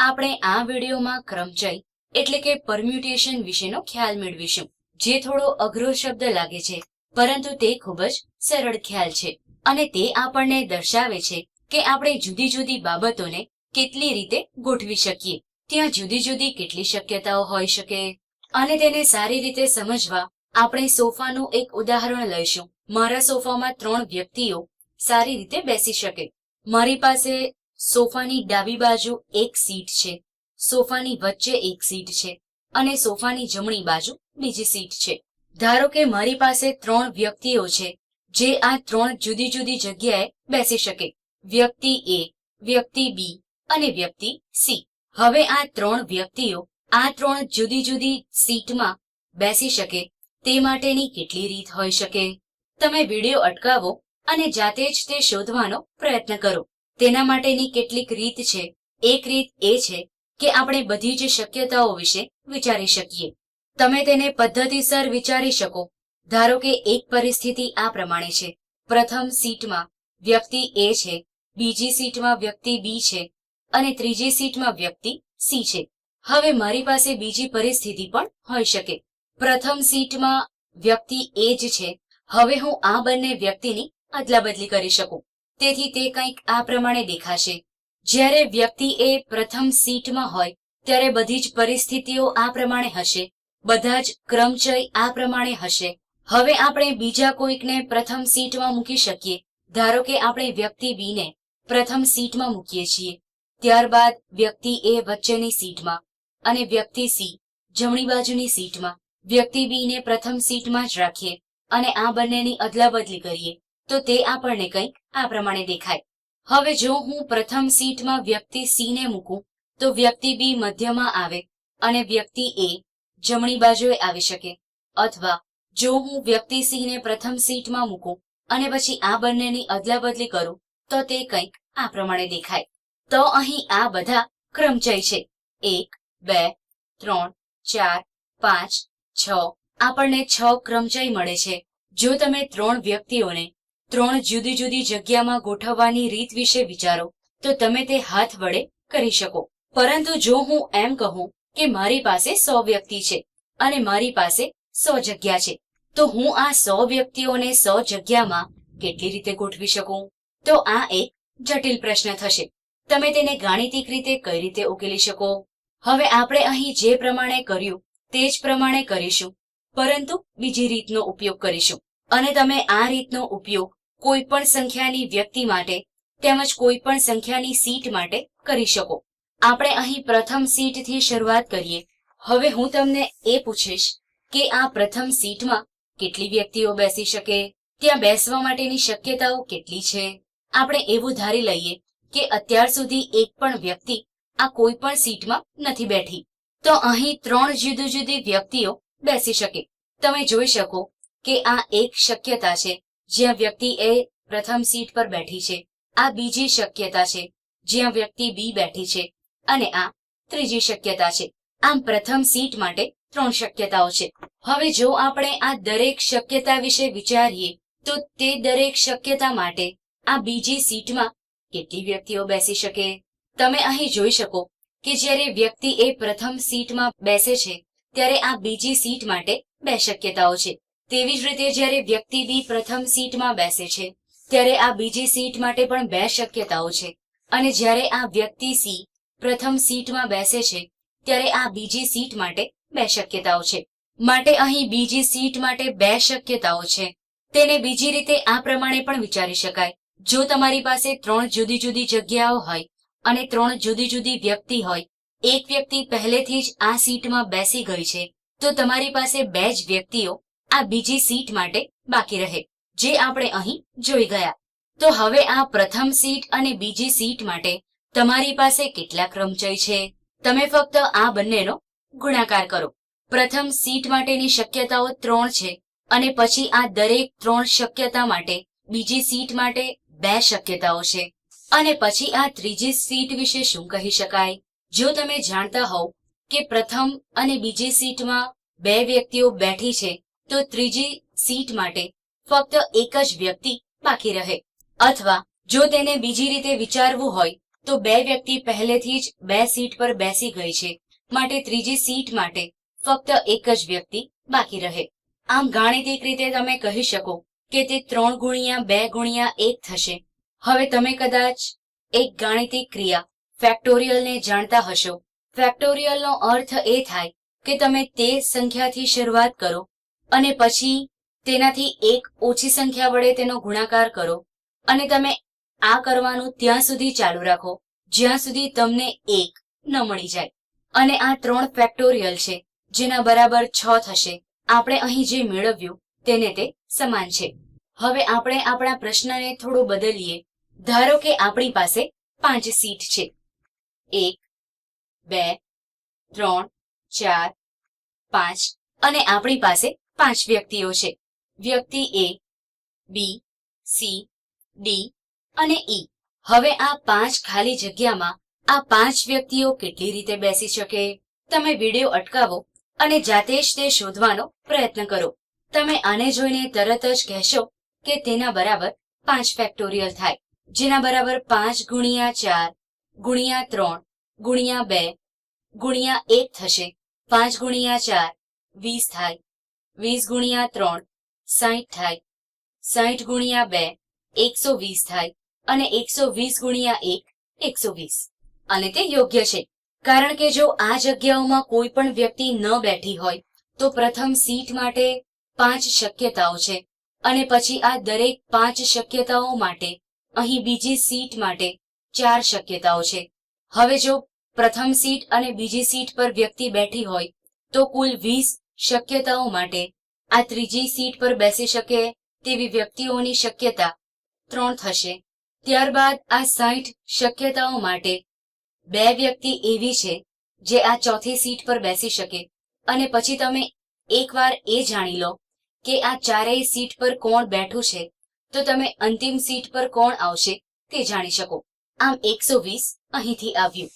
આપણે આ વિડીયોમાં ક્રમચય એટલે કે પરમ્યુટેશન વિશેનો ખ્યાલ મેળવીશું, જે થોડો અઘરો શબ્દ લાગે છે, પરંતુ તે ખૂબ જ સરળ ખ્યાલ છે. અને તે આપણને દર્શાવે છે કે આપણે જુદી જુદી બાબતોને કેટલી રીતે ગોઠવી શકીએ. ત્યાં જુદી જુદી કેટલી શક્યતાઓ હોઈ શકે અને તેને સારી રીતે સમજવા આપણે સોફાનું એક ઉદાહરણ લઈશું. મારા સોફામાં ત્રણ વ્યક્તિઓ સારી રીતે બેસી શકે. મારી પાસે સોફાની ડાબી બાજુ એક સીટ છે. સોફાની વચ્ચે એક સીટ છે અને સોફાની જમણી બાજુ બીજી સીટ છે. ધારો કે મારી પાસે ત્રણ વ્યક્તિઓ છે, જે આ ત્રણ જુદી જુદી જગ્યાએ બેસી શકે. વ્યક્તિ એ વ્યક્તિ બી અને વ્યક્તિ સી હવે આ ત્રણ વ્યક્તિઓ આ ત્રણ જુદી જુદી સીટમાં બેસી શકે. તે માટેની કેટલી રીત હોઈ શકે? તમે વીડિયો અટકાવો અને જાતે જ તે શોધવાનો પ્રયત્ન કરો. તેના માટેની કેટલીક રીત છે. એક રીત એ છે કે આપણે બધી જ શક્યતાઓ વિશે વિચારી શકીએ. તમે તેને પદ્ધતિસર વિચારી શકો. ધારો કે એક પરિસ્થિતિ આ પ્રમાણે છે. પ્રથમ સીટમાં વ્યક્તિ એ છે, બીજી સીટમાં વ્યક્તિ બી છે, અને ત્રીજી સીટમાં વ્યક્તિ સી છે. હવે મારી પાસે બીજી પરિસ્થિતિ પણ હોઈ શકે. પ્રથમ સીટમાં વ્યક્તિ એ જ છે. હવે હું આ બંને વ્યક્તિની અદલાબદલી કરી શકું. તેથી તે કંઈક આ પ્રમાણે દેખાશે. જ્યારે વ્યક્તિ એ પ્રથમ સીટમાં હોય, ત્યારે બધી જ પરિસ્થિતિઓ આ પ્રમાણે હશે. બધા જ ક્રમચય આ પ્રમાણે હશે. હવે આપણે બીજા કોઈકને પ્રથમ સીટમાં મૂકી શકીએ. ધારો કે આપણે વ્યક્તિ બી ને પ્રથમ સીટમાં મૂકીએ છીએ. ત્યારબાદ વ્યક્તિ એ વચ્ચેની સીટમાં અને વ્યક્તિ સી જમણી બાજુની સીટમાં. વ્યક્તિ બીને પ્રથમ સીટમાં જ રાખીએ અને આ બંનેની અદલાબદલી કરીએ. તો તે આપણને કંઈક આ પ્રમાણે દેખાય. હવે જો હું પ્રથમ સીટમાં વ્યક્તિ સી ને મૂકું, તો વ્યક્તિ બી મધ્યમાં આવે અને વ્યક્તિ એ જમણી બાજુએ આવી શકે. અથવા જો હું વ્યક્તિ સી ને પ્રથમ સીટમાં મૂકું અને પછી આ બંનેની અદલાબદલી કરું, તો તે કંઈક આ પ્રમાણે દેખાય. તો અહીં આ બધા ક્રમચય છે. એક, બે, ત્રણ, ચાર, પાંચ, છ. આપણને છ ક્રમચય મળે છે. જો તમે ત્રણ વ્યક્તિઓને ત્રણ જુદી જુદી જગ્યામાં ગોઠવવાની રીત વિશે વિચારો, તો તમે તે હાથ વડે કરી શકો. પરંતુ જો હું એમ કહું કે મારી પાસે સો વ્યક્તિ છે અને મારી પાસે સો જગ્યા છે, તો હું આ સો વ્યક્તિઓને સો જગ્યામાં કેટલી રીતે ગોઠવી શકું? તો આ એક જટિલ પ્રશ્ન થશે. તમે તેને ગાણિતિક રીતે કઈ રીતે ઉકેલી શકો? હવે આપણે અહીં જે પ્રમાણે કર્યું, તે જ પ્રમાણે કરીશું. પરંતુ બીજી રીતનો ઉપયોગ કરીશું. અને તમે આ રીતનો ઉપયોગ કોઈ પણ સંખ્યાની વ્યક્તિ માટે તેમજ કોઈ પણ સંખ્યાની સીટ માટે કરી શકો. આપણે અહીં પ્રથમ સીટથી શરૂઆત કરીએ. હવે હું તમને એ પૂછીશ કે આ પ્રથમ સીટમાં કેટલી વ્યક્તિઓ બેસી શકે? ત્યાં બેસવા માટેની શક્યતાઓ કેટલી છે? આપણે એવું ધારી લઈએ કે અત્યાર સુધી એક પણ વ્યક્તિ આ કોઈ પણ સીટમાં નથી બેઠી. તો અહીં ત્રણ જુદી જુદી વ્યક્તિઓ બેસી શકે. તમે જોઈ શકો કે આ એક શક્યતા છે. જ્યાં વ્યક્તિ એ પ્રથમ સીટ પર બેઠી છે, આ બીજી શક્યતા છે, જ્યાં વ્યક્તિ બી બેઠી છે, અને આ ત્રીજી શક્યતા છે. આમ પ્રથમ સીટ માટે ત્રણ શક્યતાઓ છે. હવે જો આપણે આ દરેક શક્યતા વિશે વિચારીએ, તો તે દરેક શક્યતા માટે આ બીજી સીટમાં કેટલી વ્યક્તિઓ બેસી શકે? તમે અહીં જોઈ શકો કે જ્યારે વ્યક્તિ એ પ્રથમ સીટમાં બેસે છે, ત્યારે આ બીજી સીટ માટે બે શક્યતાઓ છે. તેવી જ રીતે જ્યારે વ્યક્તિ બી પ્રથમ સીટમાં બેસે છે, ત્યારે આ બીજી સીટ માટે પણ બે શક્યતાઓ છે. અને જ્યારે આ વ્યક્તિ સી પ્રથમ સીટમાં બેસે છે, ત્યારે આ બીજી સીટ માટે બે શક્યતાઓ છે. માટે અહીં બીજી સીટ માટે બે શક્યતાઓ છે. તેને બીજી રીતે આ પ્રમાણે પણ વિચારી શકાય. જો તમારી પાસે ત્રણ જુદી જુદી જગ્યાઓ હોય અને ત્રણ જુદી જુદી વ્યક્તિ હોય, એક વ્યક્તિ પહેલેથી જ આ સીટમાં બેસી ગઈ છે, તો તમારી પાસે બે જ વ્યક્તિઓ આ બીજી સીટ માટે બાકી રહે, જે આપણે અહીં જોઈ ગયા. તો હવે આ પ્રથમ સીટ અને બીજી સીટ માટે તમારી પાસે કેટલા ક્રમચય છે? તમે ફક્ત આ બંનેનો ગુણાકાર કરો. પ્રથમ સીટ માટેની શક્યતાઓ ત્રણ છે અને પછી આ દરેક ત્રણ શક્યતા માટે બીજી સીટ માટે બે શક્યતાઓ છે. અને પછી આ ત્રીજી સીટ વિશે શું કહી શકાય? જો તમે જાણતા હોવ કે પ્રથમ અને બીજી સીટમાં બે વ્યક્તિઓ બેઠી છે તો ત્રીજી સીટ માટે ફક્ત એક જ વ્યક્તિ બાકી રહે. અથવા જો તેને બીજી રીતે વિચારવું હોય, તો બે વ્યક્તિ પહેલેથી જ બે સીટ પર બેસી ગઈ છે, માટે ત્રીજી સીટ માટે ફક્ત એક જ વ્યક્તિ બાકી રહે. આમ ગાણિતિક રીતે તમે કહી શકો કે તે ત્રણ ગુણ્યા બે ગુણ્યા એક થશે. હવે તમે કદાચ એક ગાણિતિક ક્રિયા ફેક્ટોરિયલને જાણતા હશો. ફેક્ટોરિયલનો અર્થ એ થાય કે તમે તે સંખ્યાથી શરૂઆત કરો અને પછી તેનાથી એક ઓછી સંખ્યા વડે તેનો ગુણાકાર કરો અને તમે આ કરવાનું ત્યાં સુધી ચાલુ રાખો, જ્યાં સુધી તમને એક ન મળી જાય. અને આ ત્રણ ફેક્ટોરિયલ છે, જેના બરાબર છ થશે. આપણે અહીં જે મેળવ્યું તેને તે સમાન છે. હવે આપણે આપણા પ્રશ્નને થોડો બદલીએ. ધારો કે આપણી પાસે પાંચ સીટ છે. એક, બે, ત્રણ, ચાર, પાંચ અને આપણી પાસે પાંચ વ્યક્તિઓ છે. વ્યક્તિ એ બી સી ડી અને ઈ હવે આ પાંચ ખાલી જગ્યામાં આ પાંચ વ્યક્તિઓ કેટલી રીતે બેસી શકે? તમે વીડિયો અટકાવો અને જાતે જ તે શોધવાનો પ્રયત્ન કરો. તમે આને જોઈને તરત જ કહેશો કે તેના બરાબર પાંચ ફેક્ટોરિયલ થાય. જેના બરાબર પાંચ ગુણ્યા ચાર, ગુણ્યા ત્રણ, ગુણ્યા બે, ગુણ્યા એક થશે. પાંચ ગુણ્યા ચાર, વીસ થાય. વીસ ગુણ્યા ત્રણ સાહીઠ થાય. સાહીઠ ગુણ્યા બે, એકસો વીસ થાય. અને એકસો વીસ ગુણ્યા એક, એકસો વીસ. અને તે યોગ્ય છે. કારણ કે જો આ જગ્યાઓમાં કોઈ પણ વ્યક્તિ ન બેઠી હોય, તો પ્રથમ સીટ માટે પાંચ શક્યતાઓ છે. અને પછી આ દરેક પાંચ શક્યતાઓ માટે, અહીં બીજી સીટ માટે ચાર શક્યતાઓ છે. હવે જો પ્રથમ સીટ અને બીજી સીટ પર વ્યક્તિ બેઠી હોય, તો કુલ વીસ શક્યતાઓ માટે આ ત્રીજી સીટ પર બેસી શકે તેવી વ્યક્તિઓની શક્યતા ત્રણ થશે. ત્યારબાદ આ સાઠ શક્યતાઓ માટે બે વ્યક્તિ એવી છે જે આ ચોથી સીટ પર બેસી શકે. અને પછી તમે એકવાર એ જાણી લો કે આ ચારેય સીટ પર કોણ બેઠું છે, તો તમે અંતિમ સીટ પર કોણ આવશે તે જાણી શકો. આમ એકસો વીસ અહીંથી આવ્યું.